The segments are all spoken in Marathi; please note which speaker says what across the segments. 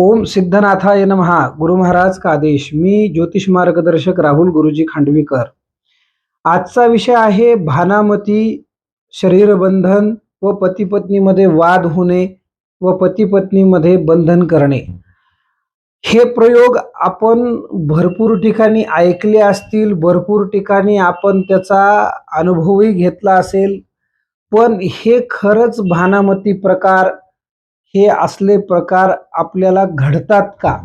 Speaker 1: ओम सिद्धनाथाय नमहा. गुरु महाराज का आदेश. मी ज्योतिष मार्गदर्शक राहुल गुरुजी खांडवीकर. आजचा विषय आहे भानामती शरीरबंधन व पतीपत्नीमध्ये वाद होणे व पतीपत्नीमध्ये बंधन करणे. हे प्रयोग आपण भरपूर ठिकाणी ऐकले असतील भरपूर ठिकाणी आपण त्याचा अनुभवही घेतला असेल. पण हे खरंच भानामती प्रकार हे असले प्रकार आपल्याला घडतात का?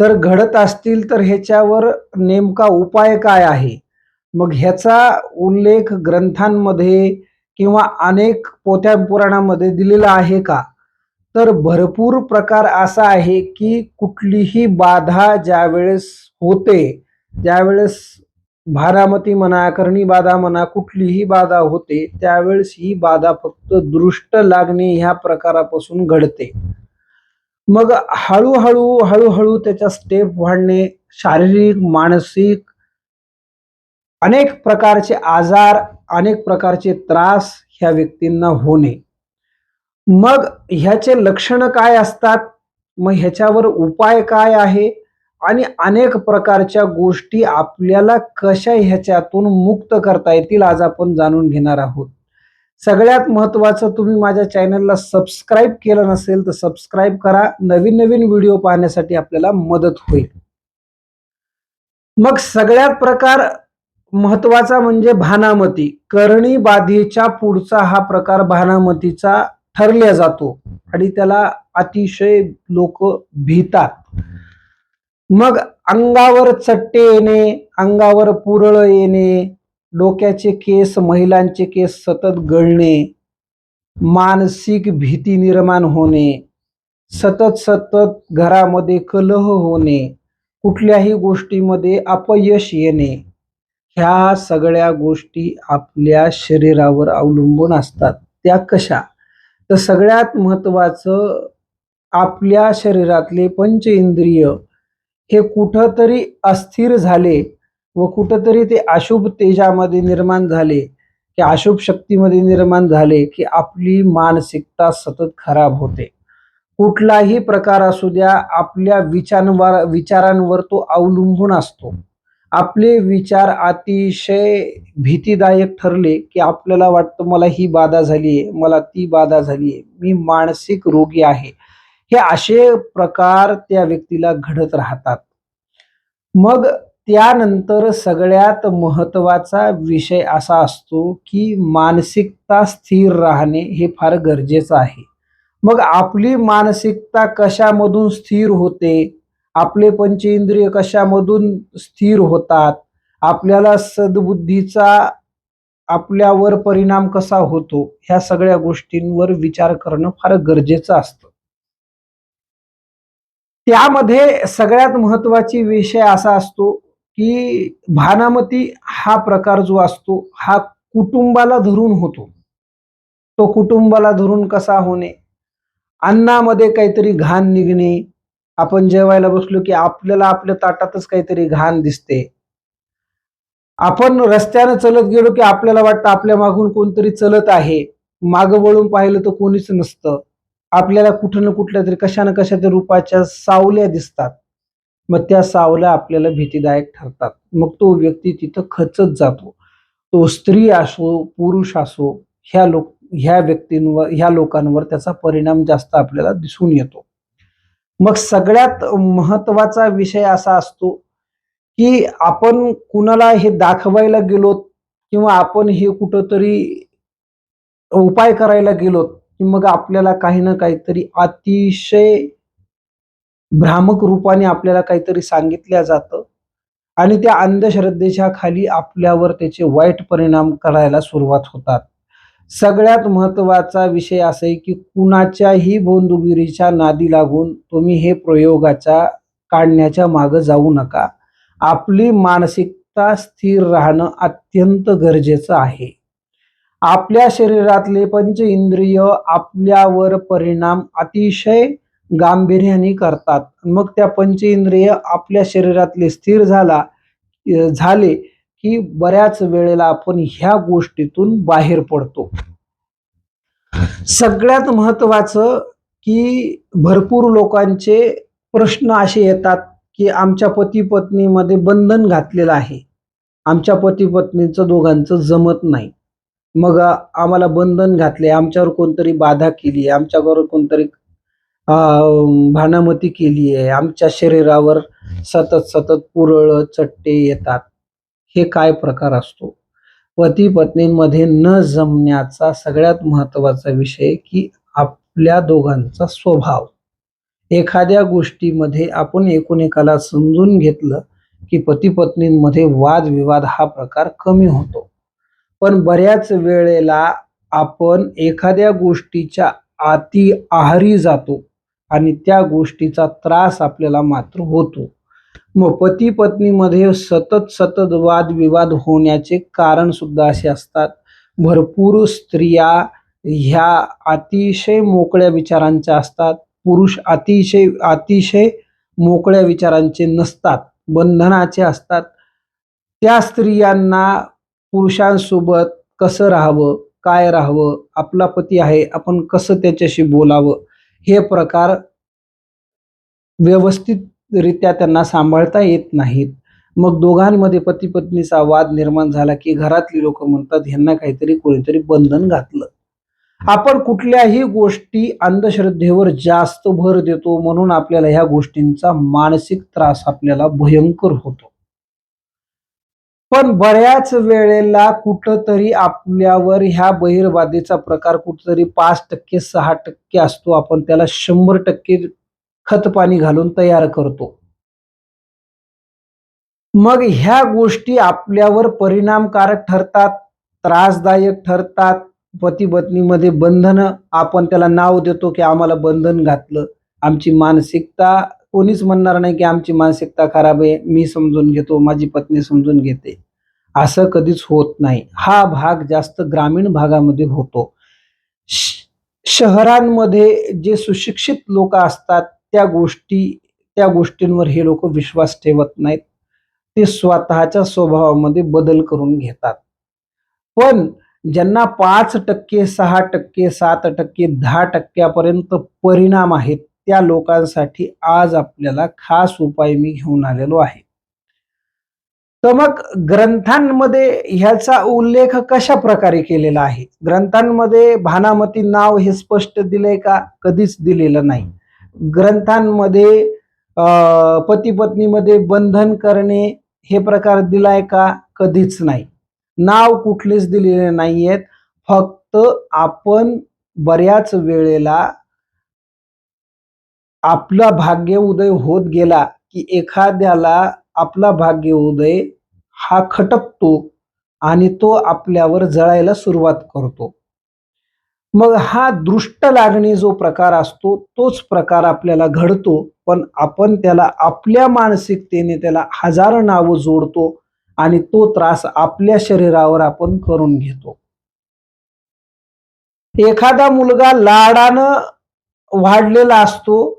Speaker 1: तर घडत असतील तर ह्याच्यावर नेमका उपाय काय आहे? मग ह्याचा उल्लेख ग्रंथांमध्ये किंवा अनेक पोथ्या पुराणामध्ये दिलेला आहे का? तर भरपूर प्रकार असा आहे की कुठलीही बाधा ज्यावेळेस होते ज्यावेळेस भारामती म्हणा करणी बाधा म्हणा कुठलीही बाधा होते त्यावेळेस ही बाधा फक्त दृष्ट लागणे ह्या प्रकारापासून घडते. मग हळूहळू हळूहळू त्याच्या स्टेप वाढणे शारीरिक मानसिक अनेक प्रकारचे आजार अनेक प्रकारचे त्रास ह्या व्यक्तींना होणे. मग ह्याचे लक्षण काय असतात? मग ह्याच्यावर उपाय काय आहे? आणि अनेक प्रकारच्या गोष्टी आपल्याला कशा ह्याच्यातून मुक्त करता येतील आज आपण जाणून घेणार आहोत. सगळ्यात महत्वाचं तुम्ही माझ्या चॅनलला सबस्क्राईब केलं नसेल तर सबस्क्राईब करा. नवीन नवीन व्हिडिओ पाहण्यासाठी आपल्याला मदत होईल. मग सगळ्यात प्रकार महत्त्वाचा म्हणजे भानामती. करणी बाधेच्या पुढचा हा प्रकार भानामतीचा ठरला जातो. आणि त्याला अतिशय लोक भीतात. मग अंगावर चट्टे येणे अंगावर पुरळ येणे डोक्याचे केस महिलांचे केस सतत गळणे मानसिक भीती निर्माण होणे सतत सतत घरामध्ये कलह होणे कुठल्याही गोष्टीमध्ये अपयश येणे ह्या सगळ्या गोष्टी आपल्या शरीरावर अवलंबून असतात. त्या कशा? तर सगळ्यात महत्त्वाचं आपल्या शरीरातले पंच इंद्रिय हे कुठंतरी अस्थिर झाले व कुठंतरी ते अशुभ तेजामध्ये निर्माण झाले की अशुभ शक्तीमध्ये निर्माण झाले की आपली मानसिकता सतत खराब होते. कुठलाही प्रकार असू द्या आपल्या विचारांवर विचारांवर तो अवलंबून असतो. आपले विचार अतिशय भीतीदायक ठरले की आपल्याला वाटतं मला ही बाधा झाली आहे मला ती बाधा झाली आहे मी मानसिक रोगी आहे हे असे प्रकार त्या व्यक्तीला घडत राहतात. मग त्यानंतर सगळ्यात महत्त्वाचा विषय असा असतो की मानसिकता स्थिर राहणे हे फार गरजेचं आहे. मग आपली मानसिकता कशामधून स्थिर होते? आपले पंचेंद्रिय कशामधून स्थिर होतात? आपल्याला सद्बुद्धीचा आपल्यावर परिणाम कसा होतो? ह्या सगळ्या गोष्टींवर विचार करणं फार गरजेचं असतं. त्यामध्ये सगळ्यात महत्वाची विषय असा असतो की भानामती हा प्रकार जो असतो हा कुटुंबाला धरून होतो. तो कुटुंबाला धरून कसा होणे? अन्नामध्ये काहीतरी घाण निघणे. आपण जेवायला बसलो की आपल्याला आपल्या ताटातच काहीतरी घाण दिसते. आपण रस्त्यानं चलत गेलो की आपल्याला वाटतं आपल्या मागून कोणतरी चलत आहे. माग वळून पाहिलं तर कोणीच नसतं. आपल्याला कुठं ना कुठल्या तरी कशा ना कशा तरी रूपाच्या सावल्या दिसतात. मग त्या सावल्या आपल्याला भीतीदायक ठरतात. मग तो व्यक्ती तिथं खचत जातो. तो स्त्री असो पुरुष असो ह्या लोक ह्या व्यक्तींवर ह्या लोकांवर त्याचा परिणाम जास्त आपल्याला दिसून येतो. मग सगळ्यात महत्त्वाचा विषय असा असतो की आपण कुणाला हे दाखवायला गेलोत किंवा आपण हे कुठंतरी उपाय करायला गेलोत की मग आपल्याला काही ना काहीतरी अतिशय भ्रामक रूपाने आपल्याला काहीतरी सांगितल्या जातं. आणि त्या अंधश्रद्धेच्या खाली आपल्यावर त्याचे वाईट परिणाम करायला सुरुवात होतात. सगळ्यात महत्त्वाचा विषय असा आहे की कुणाच्याही बोंदुगिरीच्या नादी लागून तुम्ही हे प्रयोगाच्या काढण्याच्या मागं जाऊ नका. आपली मानसिकता स्थिर राहणं अत्यंत गरजेचं आहे. आपल्या शरीरातले पंच इंद्रिय आपल्यावर परिणाम अतिशय गांभीर्याने करतात. मग त्या पंच इंद्रिय आपल्या शरीरातले स्थिर झाला झाले की बऱ्याच वेळेला आपण ह्या गोष्टीतून बाहेर पडतो. सगळ्यात महत्वाचं की भरपूर लोकांचे प्रश्न असे येतात की आमच्या पती पत्नीमध्ये बंधन घातलेलं आहे. आमच्या पती पत्नीचं दोघांचं जमत नाही. मग आम्हाला बंधन घातले आमच्यावर कोणतरी बाधा केली आहे आमच्यावर कोणतरी भानामती केली आहे. आमच्या शरीरावर सतत सतत पुरळ चट्टे येतात. हे काय प्रकार असतो? पती पत्नींमध्ये न जमण्याचा सगळ्यात महत्त्वाचा विषय की आपल्या दोघांचा स्वभाव. एखाद्या गोष्टीमध्ये आपण एकूण समजून घेतलं की पती पत्नींमध्ये वादविवाद हा प्रकार कमी होतो. पण बऱ्याच वेळेला आपण एखाद्या गोष्टीच्या अति आहारी जातो आणि त्या गोष्टीचा त्रास आपल्याला मात्र होतो. मग पती पत्नीमध्ये सतत सतत वादविवाद होण्याचे कारण सुद्धा असे असतात. भरपूर स्त्रिया ह्या अतिशय मोकळ्या विचारांच्या असतात. पुरुष अतिशय अतिशय मोकळ्या विचारांचे नसतात. बंधनाचे असतात. त्या स्त्रियांना पुरुषांसोबत कसं राहावं काय राहावं आपला पती आहे आपण कसं त्याच्याशी बोलावं हे प्रकार व्यवस्थितरित्या त्यांना सांभाळता येत नाहीत. मग दोघांमध्ये पती पत्नीचा वाद निर्माण झाला की घरातली लोक म्हणतात ह्यांना काहीतरी कोणीतरी बंधन घातलं. आपण कुठल्याही गोष्टी अंधश्रद्धेवर जास्त भर देतो म्हणून आपल्याला ह्या गोष्टींचा मानसिक त्रास आपल्याला भयंकर होतो. पण बऱ्याच वेळेला कुठंतरी आपल्यावर ह्या बहिर्वादीचा प्रकार कुठंतरी पाच टक्के सहा टक्के असतो. आपण त्याला शंभर टक्के खत पाणी घालून तयार करतो. मग ह्या गोष्टी आपल्यावर परिणामकारक ठरतात त्रासदायक ठरतात. पती पत्नीमध्ये बंधन आपण त्याला नाव देतो की आम्हाला बंधन घातलं. आमची मानसिकता कोणीच म्हणणार नाही की आमची मानसिकता खराब आहे मी समजून घेतो माझी पत्नी समजून घेते. असं कधीच होत नाही. हा भाग जास्त ग्रामीण भागामध्ये होतो. श- शहरांमध्ये जे सुशिक्षित लोक असतात त्या गोष्टी त्या गोष्टींवर हे लोक विश्वास ठेवत नाहीत. ते स्वतःच्या स्वभावामध्ये बदल करून घेतात. पण ज्यांना पाच टक्के सहा टक्के सात टक्के दहा टक्क्यापर्यंत परिणाम आहेत त्या लोकांसाठी आज आपल्याला खास उपाय मी घेऊन आलेलो आहे. तर मग ग्रंथांमध्ये ह्याचा उल्लेख कशा प्रकारे केलेला आहे? ग्रंथांमध्ये भानामती नाव हे स्पष्ट दिलंय का? कधीच दिलेलं नाही. ग्रंथांमध्ये पती पत्नीमध्ये बंधन करणे हे प्रकार दिलाय का? कधीच नाही. नाव कुठलेच दिलेले नाहीयेत. फक्त आपण बऱ्याच वेळेला आपला भाग्य उदय होत गेला की एखाद्याला आपला भाग्य उदय हा खटकतो आणि तो आपल्यावर जळायला सुरुवात करतो. मग हा दृष्ट लागणे जो प्रकार असतो तोच प्रकार आपल्याला घडतो. पण आपण त्याला आपल्या मानसिकतेने त्याला हजार नावं जोडतो आणि तो त्रास आपल्या शरीरावर आपण करून घेतो. एखादा मुलगा लाडानं वाढलेला असतो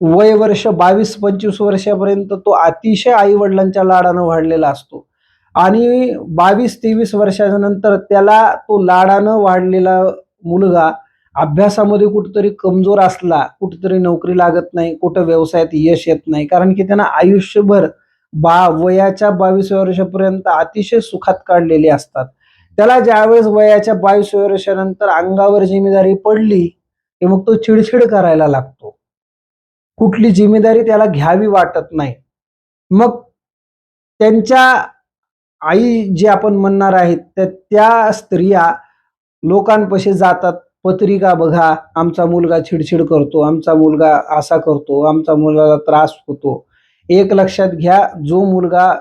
Speaker 1: वय वर्ष बावीस पंचवीस वर्षापर्यंत तो अतिशय आई वडिलांच्या लाडानं वाढलेला असतो. आणि बावीस तेवीस वर्षाच्या नंतर त्याला तो लाडानं वाढलेला मुलगा अभ्यासामध्ये कुठंतरी कमजोर असला कुठंतरी नोकरी लागत नाही कुठं व्यवसायात यश येत नाही कारण की त्यांना आयुष्यभर बा वयाच्या बावीस वर्षापर्यंत अतिशय सुखात काढलेले असतात. त्याला ज्यावेळेस वयाच्या बावीस वर्षानंतर अंगावर जिम्मेदारी पडली की मग तो चिडचिड करायला लागतो. कुठली जिम्मेदारी त्याला घ्यावी वाटत नाही. मग त्यांच्या आई जे आपण म्हणणार आहेत त्या त्या स्त्रिया लोकांपाशी जातात. पत्रिका बघा आमचा मुलगा चिडचिड करतो आमचा मुलगा असा करतो आमचा मुलाला त्रास होतो. एक लक्षात घ्या जो मुलगा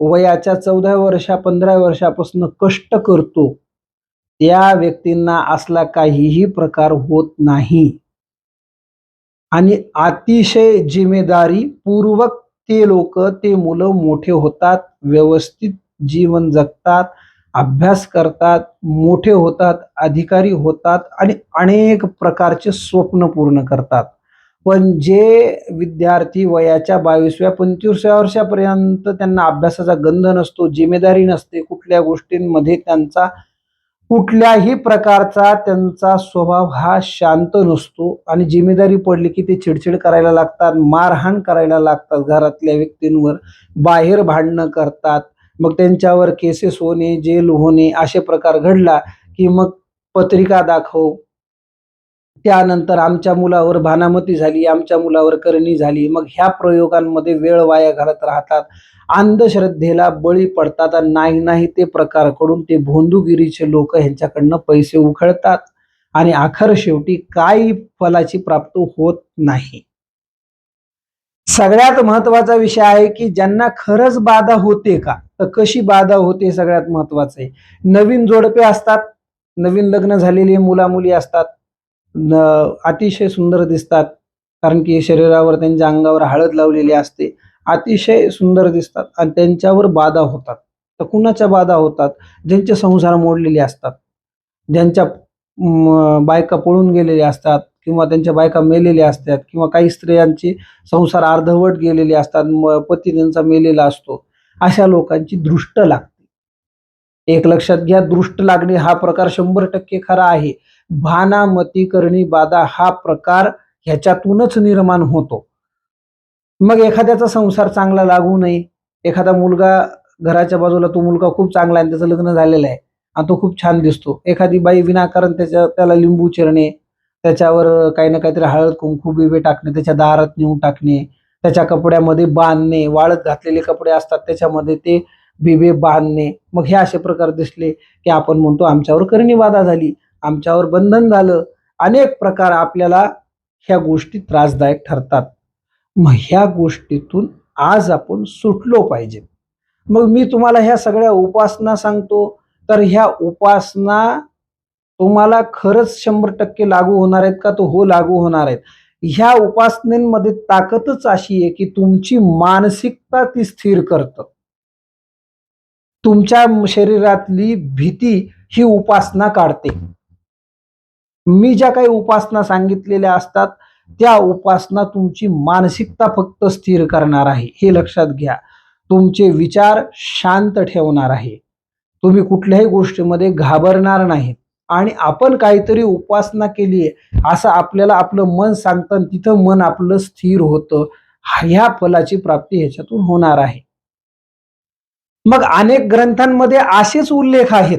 Speaker 1: वयाच्या चौदा वर्षा पंधरा वर्षापासून कष्ट करतो त्या व्यक्तींना असला काहीही प्रकार होत नाही. आणि अतिशय जिम्मेदारी पूर्वक ते लोक ते मुलं मोठे होतात व्यवस्थित जीवन जगतात अभ्यास करतात मोठे होतात अधिकारी होतात आणि अनेक प्रकारचे स्वप्न पूर्ण करतात. पण जे विद्यार्थी वयाच्या बावीसव्या पंचवीसव्या वर्षापर्यंत त्यांना अभ्यासाचा गंध नसतो जिम्मेदारी नसते कुठल्या गोष्टींमध्ये त्यांचा कुठल्याही प्रकारचा त्यांचा स्वभाव हा शांत नसतो. आणि जिम्मेदारी पडली की ते चिडचिड करायला लागतात मारहाण करायला लागतात घरातल्या व्यक्तींवर. बाहेर भांडणं करतात. मग त्यांच्यावर केसेस होणे जेल होणे असे प्रकार घडला की मग पत्रिका दाखव त्यानंतर आमच्या मुलावर भानामती झाली आमच्या मुलावर करणी झाली. मग ह्या प्रयोगांमध्ये वेळ वाया घालत राहतात. अंधश्रद्धेला बळी पडतात आणि नाही नाही ते प्रकारकडून ते भोंदूगिरीचे लोक ह्यांच्याकडनं पैसे उखळतात आणि अखर शेवटी काही फलाची प्राप्त होत नाही. सगळ्यात महत्त्वाचा विषय आहे की ज्यांना खरंच बाधा होते का तर कशी बाधा होते सगळ्यात महत्वाचं आहे. नवीन जोडपे असतात नवीन लग्न झालेली मुला मुली असतात अतिशय सुंदर दिसतात. कारण की शरीरावर त्यांच्या अंगावर हळद लावलेली असते. अतिशय सुंदर दिसतात आणि त्यांच्यावर बाधा होतात. तर कुणाच्या बाधा होतात? ज्यांचे संसार मोडलेले असतात. ज्यांच्या म, बायका पळून गेलेल्या असतात किंवा त्यांच्या बायका मेलेल्या असतात किंवा काही स्त्रियांचे संसार अर्धवट गेलेले असतात म- पती त्यांचा मेलेला असतो. अशा लोकांची दृष्ट लागते. एक लक्षात घ्या दृष्ट लागणे हा प्रकार शंभर टक्के खरा आहे. भानामती करणी बाधा हा प्रकार ह्याच्यातूनच निर्माण होतो. मग एखाद्याचा संसार चांगला लागू नये. एखादा मुलगा घराच्या बाजूला तो मुलगा खूप चांगला आहे आणि त्याचं लग्न झालेलं आहे आणि तो खूप छान दिसतो. एखादी बाई विनाकारण त्याच्या त्याला लिंबू चिरणे त्याच्यावर काही ना काहीतरी हळद कुंकू बिबे टाकणे त्याच्या दारात नेऊन टाकणे त्याच्या कपड्यामध्ये बांधणे वाळत घातलेले कपडे असतात त्याच्यामध्ये ते बिबे बांधणे. मग हे असे प्रकार दिसले की आपण म्हणतो आमच्यावर करणीबाधा झाली. आमच्यावर बंधन झालं. अनेक प्रकार आपल्याला ह्या गोष्टी त्रासदायक ठरतात. मग ह्या गोष्टीतून आज आपण सुटलो पाहिजे. मग मी तुम्हाला ह्या सगळ्या उपासना सांगतो. तर ह्या उपासना तुम्हाला खरंच शंभर टक्के लागू होणार आहेत का? तो हो लागू होणार आहेत. ह्या उपासनेमध्ये ताकदच अशी आहे की तुमची मानसिकता ती स्थिर करतं. तुमच्या शरीरातली भीती ही उपासना काढते. मी ज्या काही उपासना सांगितलेल्या असतात त्या उपासना तुमची मानसिकता फक्त स्थिर करणार आहे. हे लक्षात घ्या. तुमचे विचार शांत ठेवणार आहे. तुम्ही कुठल्याही गोष्टीमध्ये घाबरणार नाहीत. आणि आपण काहीतरी उपासना केली आहे असं आपल्याला आपलं मन सांगतं तिथं मन आपलं स्थिर होतं. ह्या फलाची प्राप्ती ह्याच्यातून होणार आहे. मग अनेक ग्रंथांमध्ये असेच उल्लेख आहेत.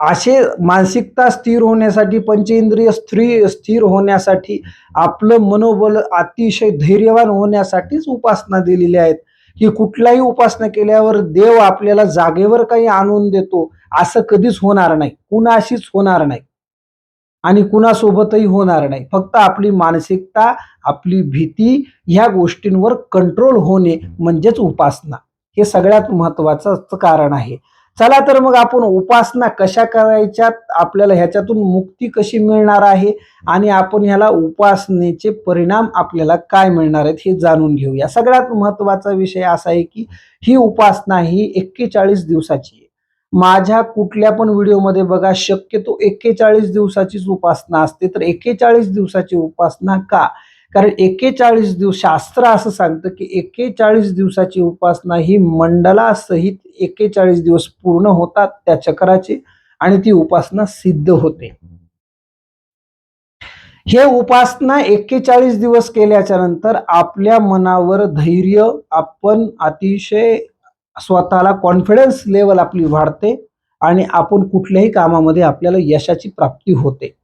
Speaker 1: असे मानसिकता स्थिर होण्यासाठी पंचेंद्रिय स्त्री स्थिर होण्यासाठी आपलं मनोबल अतिशय धैर्यवान होण्यासाठीच उपासना दिलेल्या आहेत. की कुठलाही उपासना केल्यावर देव आपल्याला जागेवर काही आणून देतो असं कधीच होणार नाही. कुणाशीच होणार नाही. आणि कुणासोबतही होणार नाही. फक्त आपली मानसिकता आपली भीती ह्या गोष्टींवर कंट्रोल होणे म्हणजेच उपासना. हे सगळ्यात महत्वाचं कारण आहे. चला तर मग आपण उपासना कशा करायच्या आपल्याला ह्याच्यातून मुक्ती कशी मिळणार आहे आणि आपण ह्याला उपासनेचे परिणाम आपल्याला काय मिळणार आहेत हे जाणून घेऊया. सगळ्यात महत्त्वाचा विषय असा आहे की ही उपासना ही एक्केचाळीस दिवसाची आहे. माझ्या कुठल्या पण व्हिडिओमध्ये बघा शक्यतो एक्केचाळीस दिवसाचीच उपासना असते. तर एक्केचाळीस दिवसाची उपासना का? कारण एक्केचाळीस दिवस शास्त्र असं सांगतं की एक्केचाळीस दिवसाची उपासना ही मंडलासहित एक्केचाळीस दिवस पूर्ण होतात त्या चक्राची आणि ती उपासना सिद्ध होते. हे उपासना एक्केचाळीस दिवस केल्याच्यानंतर आपल्या मनावर धैर्य आपण अतिशय स्वतःला कॉन्फिडन्स लेवल आपली वाढते आणि आपण कुठल्याही कामामध्ये आपल्याला यशाची प्राप्ती होते.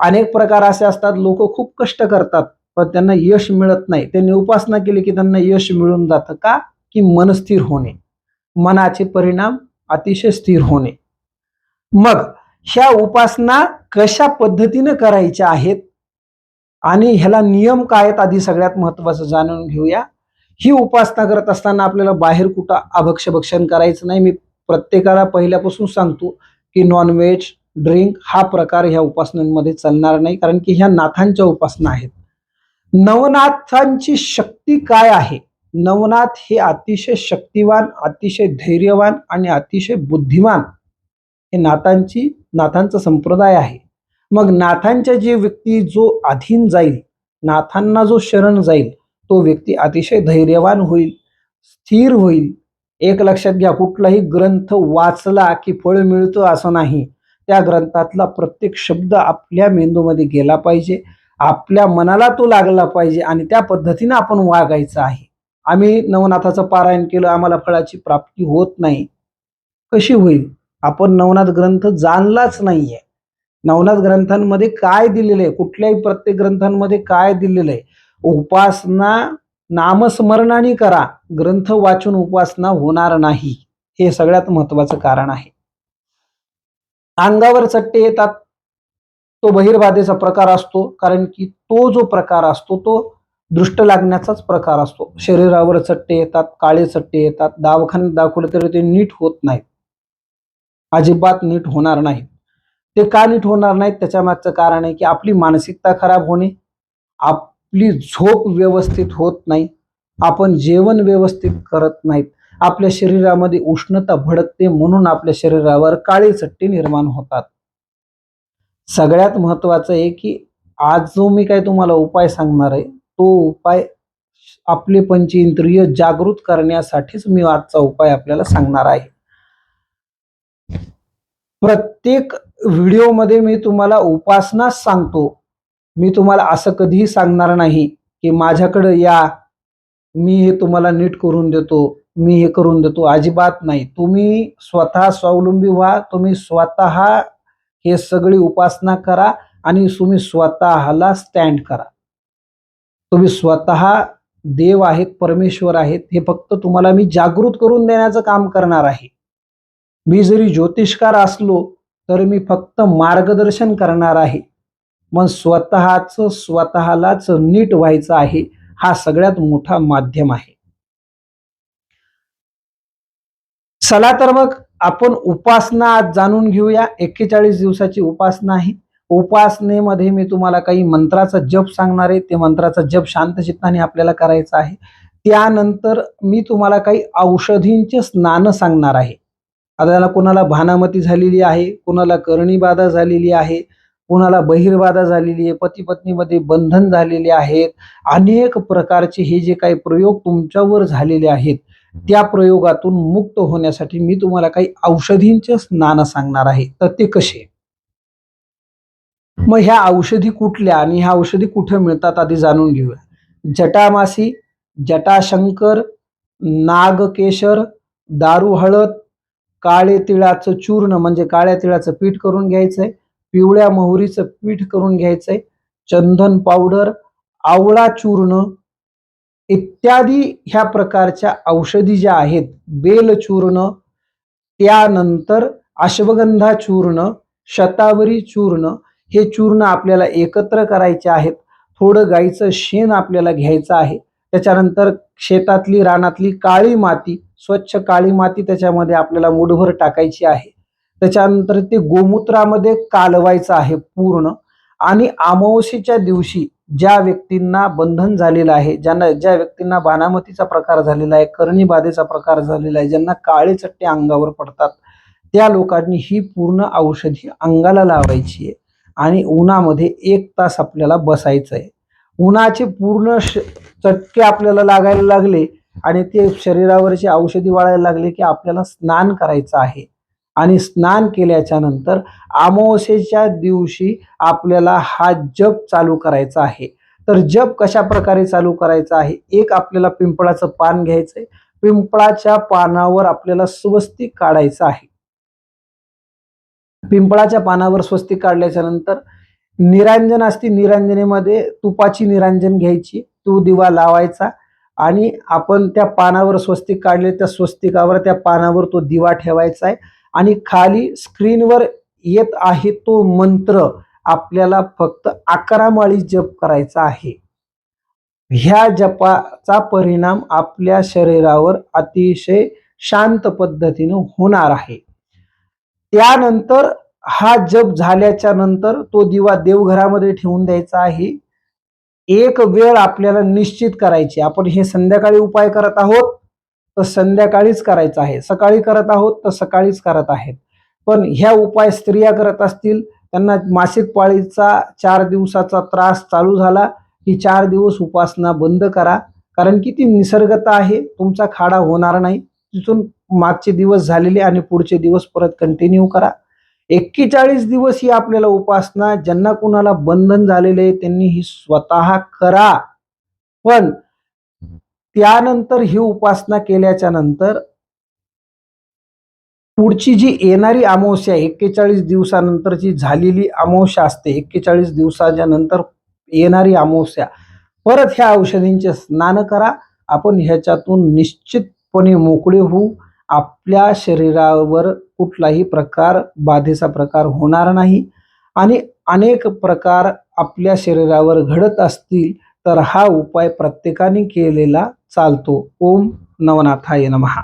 Speaker 1: अनेक प्रकार असे असतात लोक खूप कष्ट करतात. पण त्यांना यश मिळत नाही. त्यांनी उपासना केली की त्यांना यश मिळून जातं. का? की मन स्थिर होणे. मनाचे परिणाम अतिशय स्थिर होणे. मग ह्या उपासना कशा पद्धतीने करायच्या आहेत? आणि ह्याला नियम काय आहेत? आधी सगळ्यात महत्वाचं जाणून घेऊया. ही उपासना करत असताना आपल्याला बाहेर कुठं अभक्ष भक्षण करायचं नाही. मी प्रत्येकाला पहिल्यापासून सांगतो की नॉनव्हेज ड्रिंक हा प्रकार ह्या उपासनांमध्ये चालणार नाही. कारण की ह्या नाथांच्या उपासना आहेत. नवनाथांची शक्ती काय आहे? नवनाथ हे अतिशय शक्तिवान अतिशय धैर्यवान आणि अतिशय बुद्धिमान हे नाथांची नाथांचा संप्रदाय आहे. मग नाथांच्या जे व्यक्ती जो अधीन जाईल नाथांना जो शरण जाईल तो व्यक्ती अतिशय धैर्यवान होईल स्थिर होईल. एक लक्षात घ्या कुठलाही ग्रंथ वाचला की फळ मिळतं असं नाही. त्या ग्रंथातला प्रत्येक शब्द आपल्या मेंदूमध्ये गेला पाहिजे. आपल्या मनाला तो लागला पाहिजे आणि त्या पद्धतीने आपण वागायचं आहे. आम्ही नवनाथाचं पारायण केलं आम्हाला फळाची प्राप्ती होत नाही. कशी होईल? आपण नवनाथ ग्रंथ जाणलाच नाहीये. नवनाथ ग्रंथांमध्ये काय दिलेलं आहे कुठल्याही प्रत्येक ग्रंथांमध्ये काय दिलेलं आहे उपासना नामस्मरणाने करा. ग्रंथ वाचून उपासना होणार नाही. हे सगळ्यात महत्वाचं कारण आहे. अंगावर चट्टे येतात तो बहिर्बाधेचा प्रकार असतो कारण की तो जो प्रकार असतो तो दृष्ट लागण्याचाच प्रकार असतो. शरीरावर चट्टे येतात काळे चट्टे येतात दवाखान्यात दाखवले तरी ते नीट होत नाहीत. अजिबात नीट होणार नाहीत. ते का नीट होणार नाहीत? त्याच्या मागचं कारण आहे की आपली मानसिकता खराब होणे आपली झोप व्यवस्थित होत नाही आपण जेवण व्यवस्थित करत नाहीत. आपल्या शरीरामध्ये उष्णता भडकते म्हणून आपल्या शरीरावर काळे चट्टे निर्माण होतात. सगळ्यात महत्त्वाचं आहे की आज जो मी काय तुम्हाला उपाय सांगणार आहे तो उपाय आपले पंचेंद्रिय जागृत करण्यासाठीच मी आजचा उपाय आपल्याला सांगणार आहे. प्रत्येक व्हिडिओमध्ये मी तुम्हाला उपासनाच सांगतो. मी तुम्हाला असं कधीही सांगणार नाही की माझ्याकडं या मी हे तुम्हाला नीट करून देतो मी हे करून देतो अजिबात नाही. तुम्ही स्वतः स्वावलंबी व्हा तुम्ही स्वतः हे सगळी उपासना करा आणि तुम्ही स्वतःला स्टँड करा. तुम्ही स्वतः देव आहेत परमेश्वर आहेत हे फक्त तुम्हाला मी जागृत करून देण्याचं काम करणार आहे. मी जरी ज्योतिषकार असलो तर मी फक्त मार्गदर्शन करणार आहे. मग स्वतःच स्वतःलाच नीट व्हायचं आहे हा सगळ्यात मोठा माध्यम आहे. चला तर मग आपण उपासना आज जाणून घेऊया. एक्केचाळीस दिवसाची उपासना आहे. उपासनेमध्ये मी तुम्हाला काही मंत्राचा जप सांगणार आहे. ते मंत्राचा जप शांत चित्ताने आपल्याला करायचा आहे. त्यानंतर मी तुम्हाला काही औषधींचे स्नान सांगणार आहे. आता कुणाला कोणाला भानामती झालेली आहे कोणाला करणीबाधा झालेली आहे कोणाला बहिर्बाधा झालेली आहे पती पत्नीमध्ये बंधन झालेले आहेत. अनेक प्रकारचे हे जे काही प्रयोग तुमच्यावर झालेले आहेत. त्या प्रयोगातून मुक्त होण्यासाठी मी तुम्हाला काही औषधींचे स्नान सांगणार आहे. तर ते कसे? मग ह्या औषधी कुठल्या आणि ह्या औषधी कुठे मिळतात आधी जाणून घेऊया. जटामासी जटाशंकर नागकेशर दारू हळद काळे तिळाचं चूर्ण म्हणजे काळ्या तिळाचं पीठ करून घ्यायचंय पिवळ्या मोहरीचं पीठ करून घ्यायचंय चंदन पावडर आवळा चूर्ण इत्यादी ह्या प्रकारच्या औषधी ज्या आहेत बेल चूर्ण त्यानंतर अश्वगंधा चूर्ण शतावरी चूर्ण हे चूर्ण आपल्याला एकत्र करायचे आहेत. थोडं गाईचं शेण आपल्याला घ्यायचं आहे. त्याच्यानंतर शेतातली रानातली काळी माती स्वच्छ काळी माती त्याच्यामध्ये आपल्याला मुठभर टाकायची आहे. त्याच्यानंतर ते गोमूत्रामध्ये कालवायचं आहे पूर्ण. आणि अमावस्येच्या दिवशी ज्या व्यक्तींना बंधन झालेलं आहे ज्यांना ज्या व्यक्तींना बाणामतीचा प्रकार झालेला आहे करणीबाधेचा प्रकार झालेला आहे ज्यांना काळे चट्टे अंगावर पडतात त्या लोकांनी ही पूर्ण औषधी अंगाला लावायची आहे आणि उन्हामध्ये एक तास आपल्याला बसायचं आहे. उन्हाचे पूर्ण श चटके आपल्याला लागायला लागले आणि ते शरीरावरची औषधी वाळायला लागले की आपल्याला स्नान करायचं आहे. आणि स्नान केल्याच्यानंतर अमावस्येच्या दिवशी आपल्याला हा जप चालू करायचा आहे. तर जप कशा प्रकारे चालू करायचा आहे? एक आपल्याला पिंपळाचं पान घ्यायचं आहे पिंपळाच्या पानावर आपल्याला स्वस्तिक काढायचं आहे. पिंपळाच्या पानावर स्वस्तिक काढल्याच्या नंतर निरांजन असते निरांजनेमध्ये तुपाची निरांजन घ्यायची. तो दिवा लावायचा आणि आपण त्या पानावर स्वस्तिक काढले त्या स्वस्तिकावर त्या पानावर तो दिवा ठेवायचा आहे. आणि खाली स्क्रीनवर येत आहे तो मंत्र. आपल्याला फक्त अकरा माळी जप करायचा आहे. ह्या जपाचा परिणाम आपल्या शरीरावर अतिशय शांत पद्धतीनं होणार आहे. त्यानंतर हा जप झाल्याच्यानंतर तो दिवा देवघरामध्ये ठेवून द्यायचा आहे. एक वेळ आपल्याला निश्चित करायची. आपण हे संध्याकाळी उपाय करत आहोत. तर संध्याकाळीच करायचं आहे. सकाळी करत आहोत तर सकाळीच करत आहेत. पण ह्या उपाय स्त्रिया करत असतील त्यांना मासिक पाळीचा चार दिवसाचा त्रास चालू झाला की चार दिवस उपासना बंद करा. कारण की ती निसर्गता आहे तुमचा खाडा होणार नाही. तिथून मागचे दिवस झालेले आणि पुढचे दिवस परत कंटिन्यू करा. एक्केचाळीस दिवस ही आपल्याला उपासना ज्यांना कुणाला बंधन झालेले आहे त्यांनी ही स्वतः करा. पण त्यानंतर ही उपासना केल्याच्यानंतर पुढची जी येणारी अमावस्या एक्केचाळीस दिवसानंतरची झालेली अमावस्या असते एक्केचाळीस दिवसाच्या नंतर येणारी अमावस्या परत ह्या औषधींचे स्नान करा. आपण ह्याच्यातून निश्चितपणे मोकळे होऊ. आपल्या शरीरावर कुठलाही प्रकार बाधेचा प्रकार होणार नाही. आणि अनेक प्रकार आपल्या शरीरावर घडत असतील तर हा उपाय प्रत्येकाने केलेला चालतो. ओम नवनाथाय नमहा